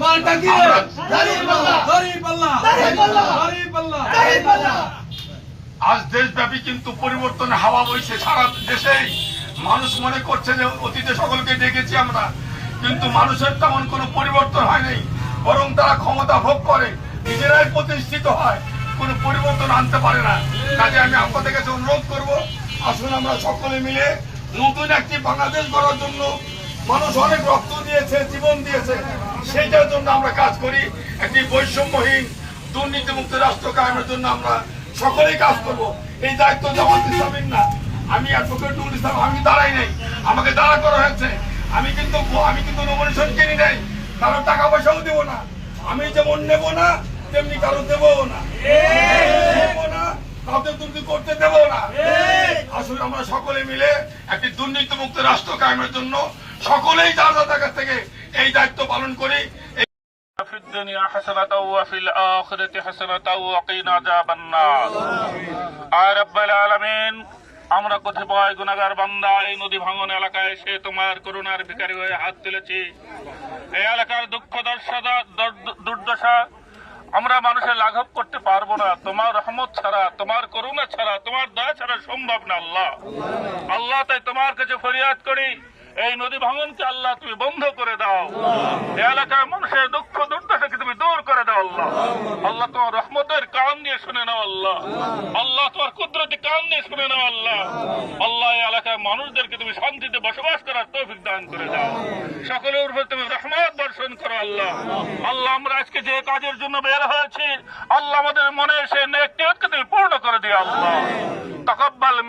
মালটা কি? আজ দেশব্যাপী কিন্তু পরিবর্তন হাওয়া বইছে সারা দেশেই মানুষ মনে করছে যে অতীতে সকলকে ডেকেছি আমরা। কিন্তু মানুষের তেমন কোনো পরিবর্তন হয়নি বরং তারা ক্ষমতা ভোগ করে নিজেরাই প্রতিষ্ঠিত হয়। কোনো পরিবর্তন আনতে পারে না। কাজে আমি আপনাদের কাছে অনুরোধ করব আসুন আমরা সকলে মিলে নতুন একটি বাংলাদেশ গড়ার জন্য মানুষ অনেক রক্ত দিয়েছে, জীবন দিয়েছে। সেইটার জন্য আমরা কাজ করি। একটি বৈষম্যহীন, দুর্নীতিমুক্ত রাষ্ট্র কায়েমের জন্য আমরা সকলেই কাজ করব। এই দায়িত্ব জামাত ইসলামের না, আমি অ্যাডভোকেট নুরুল ইসলাম আমি দাঁড়াই নাই। আমাকে দাঁড়া করা হয়েছে। আমি কিন্তু আমি কিন্তু নমিনেশন কিনি নাই। কারও টাকা পয়সাও দেবো না। আমি যেমন নেব না, তেমনি কারও দেবও না। না, কাউকে দুর্নীতি করতে দেবো না। আসলে আমরা সকলে মিলে একটি দুর্নীতিমুক্ত রাষ্ট্র কায়েমের জন্য সকলেই যার যার কাছ থেকে এই দায়িত্ব পালন করি في الدنيا حسنة وفي الآخرة حسنة وقنا عذاب النار আয় রব্বাল আলামিন আমরা কতিপয় গুনাগার বান্দা এই নদী ভাঙন এলাকায় এসে তোমার করুণার ভিখারি হয়ে হাত তুলেছি এই এলাকার দুঃখ দর্শা দুর্দশা আমরা মানুষের লাঘব করতে পারবো না তোমার রহমত ছাড়া তোমার করুণা ছাড়া তোমার দয়া ছাড়া সম্ভব না আল্লাহ আল্লাহ তাই তোমার কাছে ফরিয়াদ করি এই নদী ভাঙনকে আল্লাহ তুমি বন্ধ করে দাও। এই এলাকার মানুষের দুঃখ দুর্দশাকে তুমি দূর করে দাও আল্লাহ। আল্লাহ। তোমার রহমতের কান দিয়ে শুনে নাও আল্লাহ। আল্লাহ। তোমার কুদরতি কান দিয়ে শুনে নাও আল্লাহ। আল্লাহ। এই এলাকার মানুষদেরকে তুমি শান্তিতে বসবাস করার তৌফিক দান করে দাও। সকলের উপর তুমি রহমত বর্ষণ করো আল্লাহ। আল্লাহ। আমরা আজকে যে কাজের জন্য বের হয়েছি আল্লাহ আমাদের মনে সে নেকটিকে তুমি পূর্ণ করে দিও আল্লাহ। তাকাব্বাল